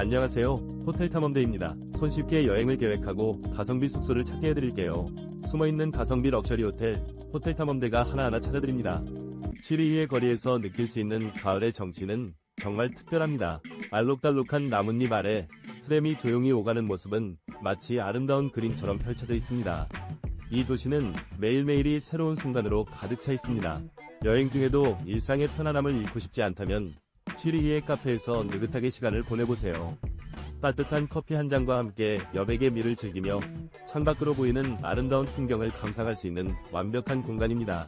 안녕하세요. 호텔 탐험대입니다. 손쉽게 여행을 계획하고 가성비 숙소를 찾게 해드릴게요. 숨어있는 가성비 럭셔리 호텔, 호텔 탐험대가 하나하나 찾아드립니다. 취리히의 거리에서 느낄 수 있는 가을의 정취는 정말 특별합니다. 알록달록한 나뭇잎 아래 트램이 조용히 오가는 모습은 마치 아름다운 그림처럼 펼쳐져 있습니다. 이 도시는 매일매일이 새로운 순간으로 가득 차 있습니다. 여행 중에도 일상의 편안함을 잃고 싶지 않다면 취리히의 카페에서 느긋하게 시간을 보내보세요. 따뜻한 커피 한 잔과 함께 여백의 미를 즐기며 창밖으로 보이는 아름다운 풍경을 감상할 수 있는 완벽한 공간입니다.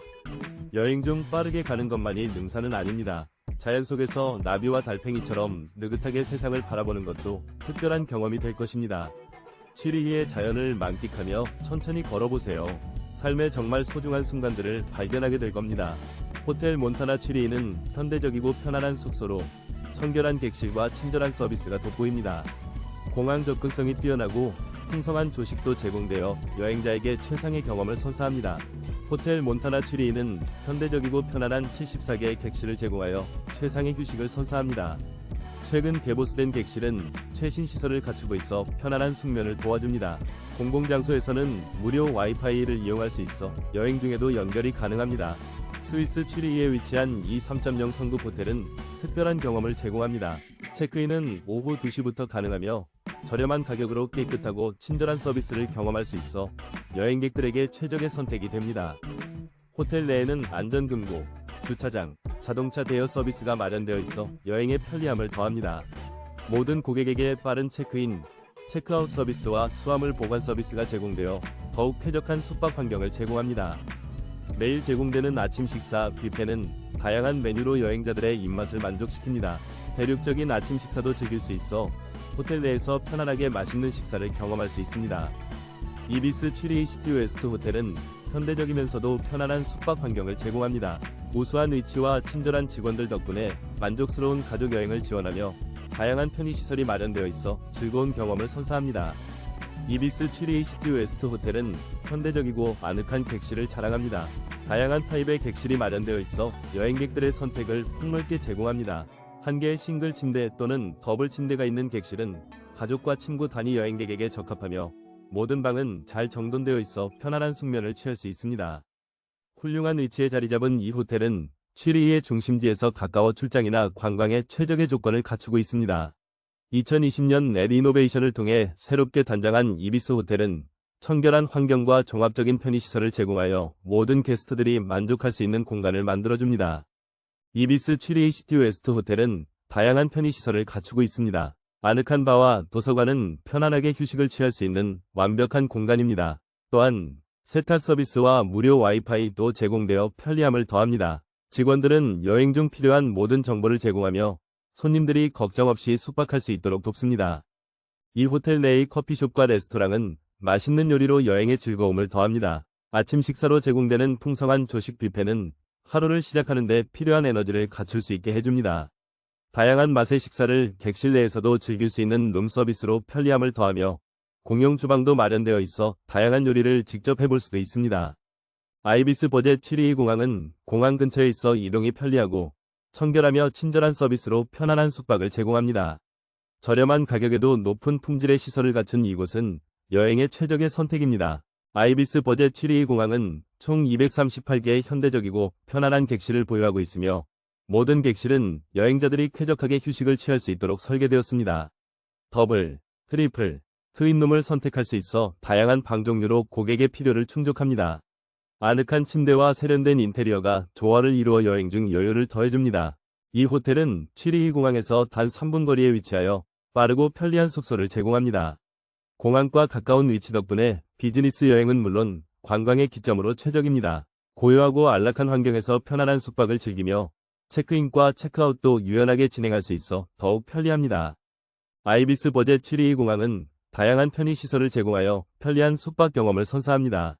여행 중 빠르게 가는 것만이 능사는 아닙니다. 자연 속에서 나비와 달팽이처럼 느긋하게 세상을 바라보는 것도 특별한 경험이 될 것입니다. 취리히의 자연을 만끽하며 천천히 걸어보세요. 삶의 정말 소중한 순간들을 발견하게 될 겁니다. 호텔 몬타나 취리히는 현대적이고 편안한 숙소로 청결한 객실과 친절한 서비스가 돋보입니다. 공항 접근성이 뛰어나고 풍성한 조식도 제공되어 여행자에게 최상의 경험을 선사합니다. 호텔 몬타나 취리히는 현대적이고 편안한 74개의 객실을 제공하여 최상의 휴식을 선사합니다. 최근 개보수된 객실은 최신 시설을 갖추고 있어 편안한 숙면을 도와줍니다. 공공장소에서는 무료 와이파이를 이용할 수 있어 여행 중에도 연결이 가능합니다. 스위스 취리히에 위치한 이 3.0 성급 호텔은 특별한 경험을 제공합니다. 체크인은 오후 2시부터 가능하며 저렴한 가격으로 깨끗하고 친절한 서비스를 경험할 수 있어 여행객들에게 최적의 선택이 됩니다. 호텔 내에는 안전금고, 주차장, 자동차 대여 서비스가 마련되어 있어 여행의 편리함을 더합니다. 모든 고객에게 빠른 체크인, 체크아웃 서비스와 수화물 보관 서비스가 제공되어 더욱 쾌적한 숙박 환경을 제공합니다. 매일 제공되는 아침 식사 뷔페는 다양한 메뉴로 여행자들의 입맛을 만족시킵니다. 대륙적인 아침 식사도 즐길 수 있어 호텔 내에서 편안하게 맛있는 식사를 경험할 수 있습니다. 이비스 취리히 시티 웨스트 호텔은 현대적이면서도 편안한 숙박 환경을 제공합니다. 우수한 위치와 친절한 직원들 덕분에 만족스러운 가족 여행을 지원하며 다양한 편의시설이 마련되어 있어 즐거운 경험을 선사합니다. 이비스 취리히 시티 웨스트 호텔은 현대적이고 아늑한 객실을 자랑합니다. 다양한 타입의 객실이 마련되어 있어 여행객들의 선택을 폭넓게 제공합니다. 한 개의 싱글 침대 또는 더블 침대가 있는 객실은 가족과 친구 단위 여행객에게 적합하며 모든 방은 잘 정돈되어 있어 편안한 숙면을 취할 수 있습니다. 훌륭한 위치에 자리 잡은 이 호텔은 취리히의 중심지에서 가까워 출장이나 관광에 최적의 조건을 갖추고 있습니다. 2020년 레리노베이션을 통해 새롭게 단장한 이비스 호텔은 청결한 환경과 종합적인 편의시설을 제공하여 모든 게스트들이 만족할 수 있는 공간을 만들어줍니다. 이비스 취리히 시티 웨스트 호텔은 다양한 편의시설을 갖추고 있습니다. 아늑한 바와 도서관은 편안하게 휴식을 취할 수 있는 완벽한 공간입니다. 또한 세탁 서비스와 무료 와이파이도 제공되어 편리함을 더합니다. 직원들은 여행 중 필요한 모든 정보를 제공하며 손님들이 걱정 없이 숙박할 수 있도록 돕습니다. 이 호텔 내의 커피숍과 레스토랑은 맛있는 요리로 여행의 즐거움을 더합니다. 아침 식사로 제공되는 풍성한 조식 뷔페는 하루를 시작하는데 필요한 에너지를 갖출 수 있게 해줍니다. 다양한 맛의 식사를 객실 내에서도 즐길 수 있는 룸 서비스로 편리함을 더하며 공용 주방도 마련되어 있어 다양한 요리를 직접 해볼 수도 있습니다. 아이비스 버젯 7위 공항은 공항 근처에 있어 이동이 편리하고 청결하며 친절한 서비스로 편안한 숙박을 제공합니다. 저렴한 가격에도 높은 품질의 시설을 갖춘 이곳은 여행의 최적의 선택입니다. 아이비스 버젯 7위 공항은 총 238개의 현대적이고 편안한 객실을 보유하고 있으며 모든 객실은 여행자들이 쾌적하게 휴식을 취할 수 있도록 설계되었습니다. 더블, 트리플, 트윈룸을 선택할 수 있어 다양한 방 종류로 고객의 필요를 충족합니다. 아늑한 침대와 세련된 인테리어가 조화를 이루어 여행 중 여유를 더해줍니다. 이 호텔은 취리히 공항에서 단 3분 거리에 위치하여 빠르고 편리한 숙소를 제공합니다. 공항과 가까운 위치 덕분에 비즈니스 여행은 물론 관광의 기점으로 최적입니다. 고요하고 안락한 환경에서 편안한 숙박을 즐기며 체크인과 체크아웃도 유연하게 진행할 수 있어 더욱 편리합니다. 아이비스 버젯 취리히 공항은 다양한 편의시설을 제공하여 편리한 숙박 경험을 선사합니다.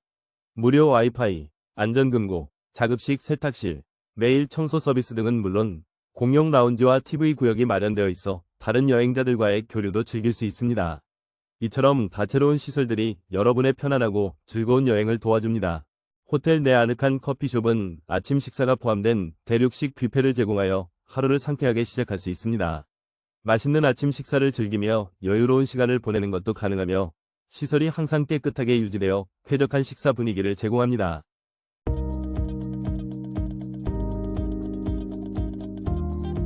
무료 와이파이, 안전금고, 자급식 세탁실, 매일 청소 서비스 등은 물론 공용 라운지와 TV 구역이 마련되어 있어 다른 여행자들과의 교류도 즐길 수 있습니다. 이처럼 다채로운 시설들이 여러분의 편안하고 즐거운 여행을 도와줍니다. 호텔 내 아늑한 커피숍은 아침 식사가 포함된 대륙식 뷔페를 제공하여 하루를 상쾌하게 시작할 수 있습니다. 맛있는 아침 식사를 즐기며 여유로운 시간을 보내는 것도 가능하며 시설이 항상 깨끗하게 유지되어 쾌적한 식사 분위기를 제공합니다.